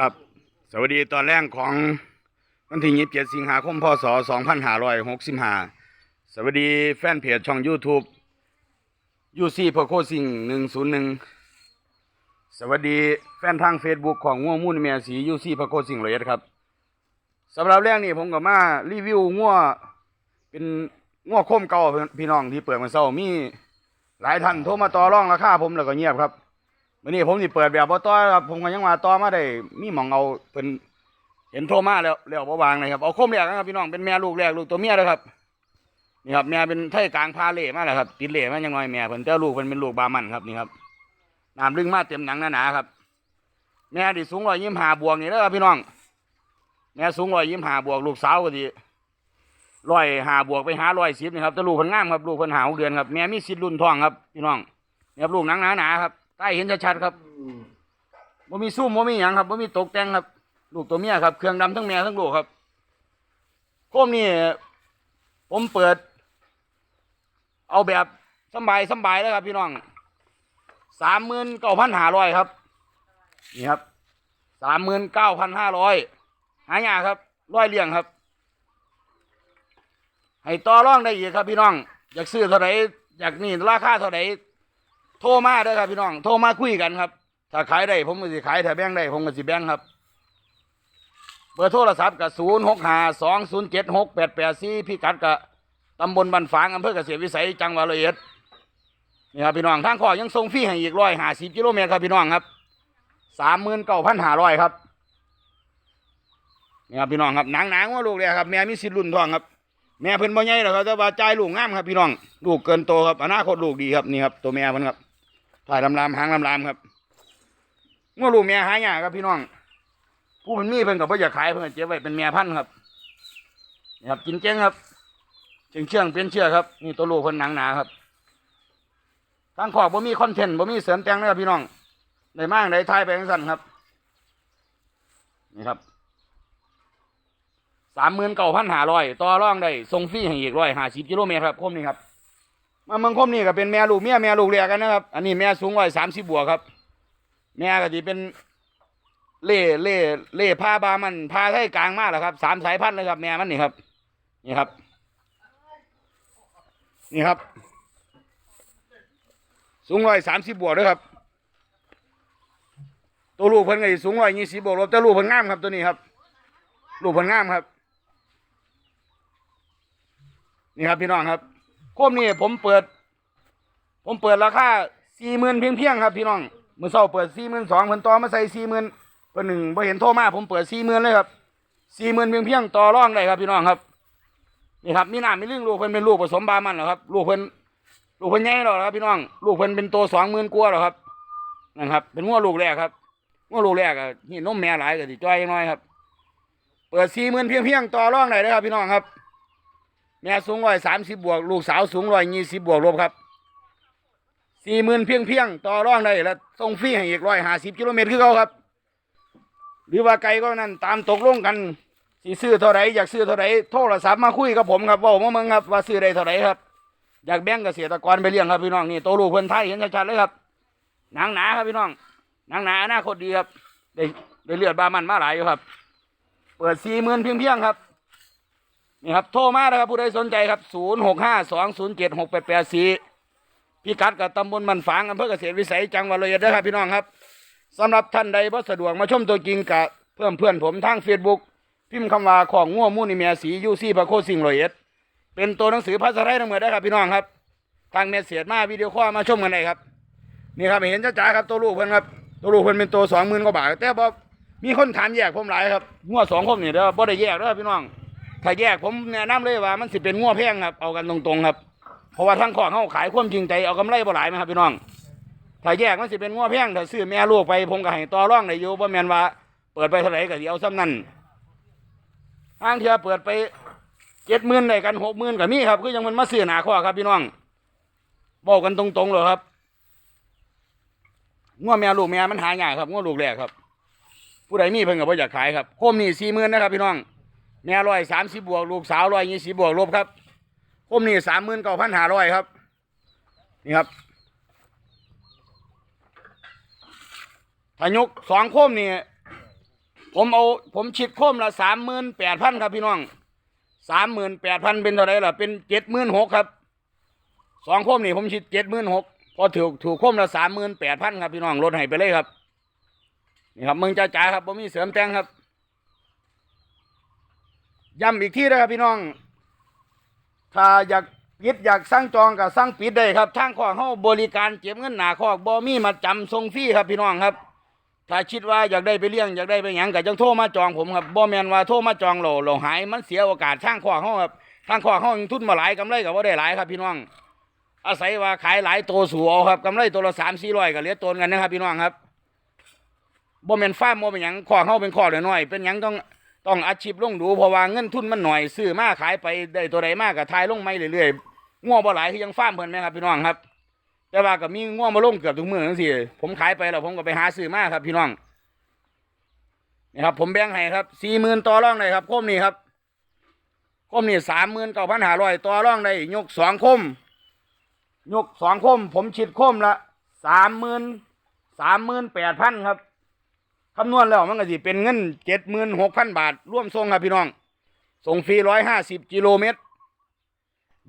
ครับ สวัสดีตอนแรกของวันที่ยี่สิบเจ็ดสิงหาคมพศสองพันห้าร้อยหกสิบห้าสวัสดีแฟนเพจช่อง YouTube ยูซีพโคซิงหนึ่งศูนย์หนึ่งสวัสดีแฟนทาง Facebook ของง่วงมุ่นเมียสียูซีพโคซิงเลยครับสำหรับแรกนี่ผมก็มารีวิวง่วเป็นง่วคมเก่าพี่น้องที่เปิดมาเศร้ามีหลายท่านโทรมาต่อรองราคาผมแล้วก็เงียบครับ วันนี้ผมสิเปิดแบบบ่ต่อครับผมก็ยังมาต่อมาได้มีหมองเอาเพิ่นเห็นโทรมาแล้วแล้วบ่วางเลยครับเอาคมแรกนะครับพี่น้องเป็นแม่ลูกแรกลูกตัวเมียเลยครับนี่ครับแม่เป็นไทยกลางพาเล่มาแล้วครับติดเล่มายังน้อยแม่เพิ่นแต่ลูกเพิ่นเป็นลูกบามันครับนี่ครับน้ำลึงมาเต็มหนังหนาๆครับ แม่ดิสูงร้อยยี่สิบห้าบวกนี่เด้อครับพี่น้องแม่สูงร้อยยี่สิบห้าบวกลูกสาวก็ดีร้อยห้าบวกไปหาร้อยสิบนี่ครับแต่ลูกเพิ่นงามครับลูกเพิ่นหาหกเดือนครับแม่มีสิทธิ์รุ่นทองครับพี่น้องนี่ครับลูกหนังหนาๆครับ ใต้เห็นชัดๆครับบ่มีซุ่มบ่มีหยังครับบ่มีตกแต่งครับ ลูกตัวเมียครับ เครื่องดำทั้งแม่ทั้งลูกครับโคมนี่ผมเปิด เอาแบบสำบายสำบายแล้วครับพี่น้องสามหมื่นเก้าพันห้าร้อยครับ นี่ครับสามหมื่นเก้าพันห้าร้อยหายากครับร้อยเลี้ยงครับ ให้ต่อรองได้อีกครับพี่น้อง อยากซื้อเท่าไหร่อยากนี่ราคาเท่าไหร่ โทรมาเด้อครับพี่น้อง โทรมาคุยกันครับ ถ้าขายได้ผมก็สิขายถ้าแบ่งได้ผมก็สิแบ่งครับ เบอร์โทรศัพท์กับศูนย์หกห้าสองศูนย์เจ็ดหกแปดแปดสี่พิกัดกับตำบลบันฝางอำเภอเกษตรวิสัยจังหวัดร้อยเอ็ดนี่ครับพี่น้องทางข้อยังส่งฟรีให้อีกร้อยห้าสิบกิโลเมตรครับพี่น้องครับสามหมื่นเก้าพันห้าร้อยครับนี่ครับพี่น้องครับหนังหนังว่าลูกเลยครับแม่มีสิทธิ์รุ่นทองครับแม่เพิ่นบ่ใหญ่หรอกครับแต่ว่าจ่ายลูกงามครับพี่น้อง ลูกเกินโตครับอนาคตลูกดีครับนี่ครับตัวแม่เพิ่นครับ ถ่ายลำลำหางลำลำครับงัวลูกแม่หายากครับพี่น้อง ผู้เป็นมีเพิ่นกับพ่อยากขายเพิ่นเก็บไว้เป็นแม่พันธ์ครับนี่ครับกินเจ้งครับเชียงเชื่องเป็นเชื่อครับนี่ตัวลูกเพิ่นหนังหนาครับทางขอบบ่มีคอนเทนต์บ่มีเสริมแต่งนะครับพี่น้องได้มากได้ทายไปทั้งสั้นครับนี่ครับสามหมื่นเก้าพันหาร้อยต่อรองได้ส่งฟรีให้อีกร้อยห้าสิบกิโลเมตรครับคมนี่ครับ มาเมืองคมนี่ก็เป็นแม่ลูกเมียแม่ลูกเรียกกันนะครับ อันนี้แม่สูงร้อยสามสิบบวกครับ แม่ก็จะเป็นเล่เล่เล่พาบามันพาไทยกลางมากแหละครับสามสายพันธุ์เลยครับ แม่มันนี่ครับ นี่ครับ นี่ครับ สูงร้อยสามสิบบวกด้วยครับ ตัวลูกเพิ่นก็สูงร้อยยี่สิบบวกลบแต่ลูกเพิ่นงามครับตัวนี้ครับ ลูกเพิ่นงามครับ นี่ครับพี่น้องครับ โคมนี่ผมเปิด ผมเปิดราคาสี่หมื่นเพียงเพียงครับพี่น้องมือเศร้าเปิดสี่หมื่นสองเพิ่นต่อมาใส่สี่หมื่นเพิ่นหนึ่งพอเห็นโทรมาผมเปิดสี่หมื่นเลยครับสี่หมื่นเพียงเพียงต่อรองได้ครับพี่น้องครับนี่ครับมีหน้ามีเรื่องลูกเพิ่นเป็นลูกผสมบามันเหรอครับลูกเพิ่นลูกเพิ่นใหญ่หรอครับพี่น้องลูกเพิ่นเป็นตัวสองหมื่นกว่าหรอครับนั่นครับ เป็นงัวลูกแรกครับงัวลูกแรกอะนี่นมแม่หลายก็สิจ้อยน้อยครับเปิดสี่หมื่นเพียงเพียงต่อรองได้เลยครับพี่น้องครับ แม่สูงร้อยสามสิบบวก ลูกสาวสูงร้อยยี่สิบบวกลบครับสี่หมื่นเพียงเพียงต่อร่องได้แล้วส่งฟรีให้อีกร้อยห้าสิบกิโลเมตรคือเขาครับ หรือว่าไกลก็นั่นตามตกลงกันสิซื้อเท่าไรอยากซื้อเท่าไรโทรศัพท์มาคุยกับผมครับว่าผมมืองครับว่าซื้อได้เท่าไรครับ อยากแบ่งเกษตรกรไปเลี้ยงครับพี่น้องนี่โตลูกเพิ่นไทยเห็นชัดๆเลยครับหนังหนาครับพี่น้องหนังหนาอนาคตดีครับได้ได้เลือดบามันมาหลายอยู่ครับ เปิดสี่หมื่นเพียงเพียงครับ นี่ครับโทรมานะครับผู้ใดสนใจครับศูนย์หกห้าสองศูนย์เจ็ดหกแปดแปดสี่พิกัดกับตำบลมันฝางอำเภอเกษตรวิสัยจังหวัดร้อยเอ็ดเด้อครับพี่น้องครับสำหรับท่านใดบ่สะดวกมาชมตัวจริงกับเพื่อนเพื่อนผมทางเฟซบุ๊กพิมพ์คำว่าของง่วมูนิเมียสียูซี่พระโคสิงรอยเอ็ดเป็นตัวหนังสือภาษาไทยทั้งหมดได้ครับพี่น้องครับ ทางเมสเสียดมาวิดีโอคอมาชมกันได้ครับ นี่ครับเห็นจ้าๆครับตัวลูกเพิ่อนครับตัวลูกเพิ่อนเป็นตัวสองหมื่นกว่าบาทแต่บ่มีคนถามแยกผมหลายครับงัวสองคมนี่เด้อบ่ได้แยกเด้อพี่น้อง ถ้าแยกผมแนะนำเลยว่ามันสิเป็นงัวแพงครับเอากันตรงๆครับ เพราะว่าทั้งของเขาขายความจริงใจเอากำไรบ่หลายไหมครับพี่น้องถ้าแยกมันสิเป็นงัวแพงถ้าซื้อแม่ลูกไปผมก็ให้ต่อร่องได้อยู่บ่แม่นว่าเปิดไปเท่าไหร่ก็สิเอาซ้ำนั่นห้างเทียเปิดไปเจ็ดหมื่นได้กันหกหมื่นก็มีครับ คือยังมันมาซื้อหนาข้อครับพี่น้องบอกกันตรงๆเลยครับงัวแม่ลูกแม่มันหายากครับงัวลูกแรกครับ ผู้ใดมีเพิ่นก็บ่อยากขายครับโคมนี่สี่หมื่นนะครับพี่น้อง แม่ร้อยสามสิบบวกลูกสาวร้อยยี่สิบบวกลบครับคมนี่สามหมื่นเก้าพันห้าร้อยครับ นี่ครับถ้ายกสองคมนี่ผมเอาผมชิดคมละสามหมื่นแปดพันครับพี่น้องสามหมื่นแปดพันเป็นเท่าไรล่ะเป็นเจ็ดหมื่นหกครับสองคมนี่ผมชิดเจ็ดหมื่นหกพอถูกถูกคมละสามหมื่นแปดพันครับพี่น้องลดให้ไปเลยครับนี่ครับมึงจ้าจ๋าครับผมมีเสริมแต่งครับ ย้ำอีกที่นะครับพี่น้อง ถ้าอยากปิดอยากสั่งจองกับสั่งปิดได้ครับทางข้อเฮาบริการเก็บเงินหนาคอกบ่มีมาจำทรงฟรีครับพี่น้องครับ ถ้าคิดว่าอยากได้ไปเลี้ยงอยากได้ไปหยังก็จังโทรมาจองผมครับบ่แม่นว่าโทรมาจองเราเราหายมันเสียโอกาสทางข้อเฮาครับทางข้อเฮายังทุนมาหลายกำไรก็บ่ได้หลายครับพี่น้อง อาศัยว่าขายหลายตัวสูเอาครับกำไรตัวละ3 400ก็เหลือตนกันนะครับพี่น้องครับบ่แม่นฟามบ่เป็นหยังข้อเฮาเป็นข้อน้อยเป็นหยังต้อง ต้องอาชีพลงดูเพราะว่าเงินทุนมันหน่อยซื้อมาขายไปได้ตัวใดมากก็ทายลงไม่เรื่อยๆง่วบ่หลายคือยังฟ้ามเพิ่นไหมครับพี่น้องครับ แต่ว่าก็มีง่วมาลงเกือบทุกมือจังซี่ผมขายไปแล้วผมก็ไปหาซื้อมาครับ พี่น้องนี่ครับผมแบ่งให้ครับสี่หมื่นต่อร่องเลยครับคมนี่ครับคมนี่สามหมื่นเก้าพันห้าร้อยต่อร่องได้ยกสองคม ยกสองคม ผมชิดคมละสามหมื่นสามหมื่นแปดพันครับ คำนวณแล้วมันก็สิเป็นเงินเจ็ดหมื่นหกพันบาทร่วมส่งครับพี่น้อง ส่งฟรีร้อยห้าสิบกิโลเมตร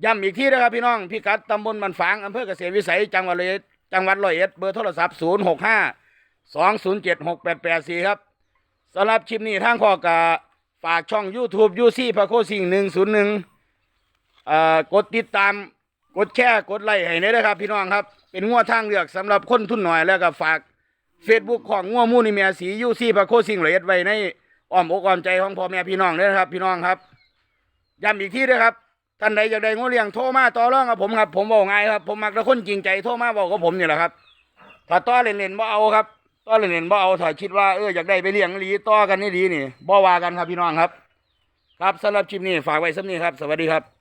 ย้ำอีกที่นะครับพี่น้องพิกัดตำบลบันฝางอำเภอเกษตรวิสัยจังหวัดเลยจังหวัดร้อยเอ็ดเบอร์โทรศัพท์ศูนย์หกห้าสองศูนย์เจ็ดหกแปดแปดสี่ครับสำหรับคลิปนี้ทางข้อกาฝากช่อง YouTube ยูซี่พระโคสิงหนึ่งศูนย์หนึ่งกดติดตามกดแชร์กดไลค์ให้ได้เลยครับ พี่น้องครับ เป็นงัวทางเลือกสำหรับคนทุนหน่อยแล้วก็ฝาก Facebook ของงัวมู่นิเมียสียูซี่พระโคสิงละเอียดไว้ในอ้อมอกอ้อมใจของพ่อแม่พี่น้องด้วยนะครับ พี่น้องครับย้ำอีกที่ด้วยครับท่านใดอยากได้งัวเลี้ยงโทรมาต่อรองกับผมครับ ผมบอกไงครับ ผมมักแต่คนจริงใจโทรมาบอกกับผมนี่แหละครับถ้าต่อเล่นๆบ่เอาครับต่อเล่นๆบ่เอาถ้าคิดว่าเอออยากได้ไปเลี้ยงหลีต่อกันนี่ดีนี่บ่ว่ากันครับพี่น้องครับ ครับสำหรับคลิปนี้ฝากไว้สำนี้ครับ สวัสดีครับ